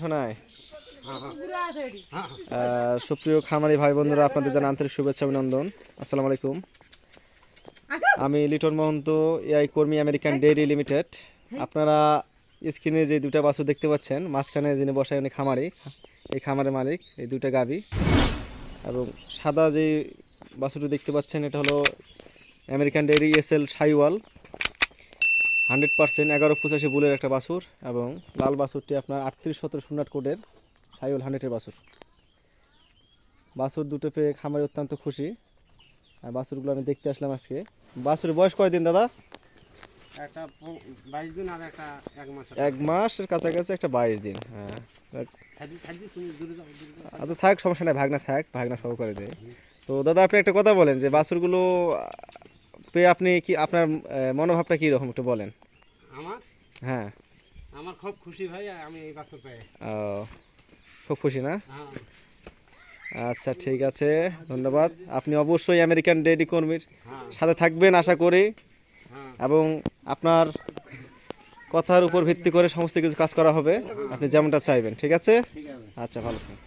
শোনায়। আহ, সুপ্রিয় খামারি ভাই বন্ধুরা আপনাদের জানা আন্তরিক শুভেচ্ছা অভিনন্দন। আসসালামু আলাইকুম। আমি লিটন মহন্ত এআই কর্মী আমেরিকান ডেইরি লিমিটেড। আপনারা স্ক্রিনে যে দুটা বাছুর দেখতে পাচ্ছেন মাঝখানে যিনি বসায় উনি খামারি। এই খামারের মালিক এই দুটা গাবি এবং সাদা যে বাছুরটি দেখতে পাচ্ছেন এটা হলো American dairy SL Sahiwal. Hundred percent এগারো পঁচাশি বুলের একটা বাছুর এবং লাল বাছুরটি আপনার আটত্রিশ সতেরো শূন্য কোডের সাইওয়াল হান্ড্রেডের বাছুর। বাছুর দুটো পেয়ে খামারে অত্যন্ত খুশি। আর বাছুরগুলো আমি দেখতে আসলাম আজকে। বাছুরের বয়স কয়দিন দাদা? এক মাসের কাছাকাছি একটা বাইশ দিন। হ্যাঁ আচ্ছা থাক সমস্যা নাই ভাগনা থাক ভাগনা সহকারে দেয় তো দাদা আপনি একটা কথা বলেন যে বাছুরগুলো পেয়ে আপনি কি আপনার মনোভাবটা কী রকম একটু বলেন। আমার? হ্যাঁ। আমার খুব খুশি ভাই আমি এই বাসে পেয়ে ও, খুব খুশি না? হ্যাঁ। আচ্ছা ঠিক আছে ধন্যবাদ। আপনি অবশ্যই আমেরিকান ডেডি কর্মীর হ্যাঁ। সাথে থাকবেন আশা করি। হ্যাঁ। এবং আপনার কথার উপর ভিত্তি করে সমস্ত কিছু কাজ করা হবে। আপনি যেমনটা চাইবেন ঠিক আছে। আচ্ছা ভালো থাকবেন।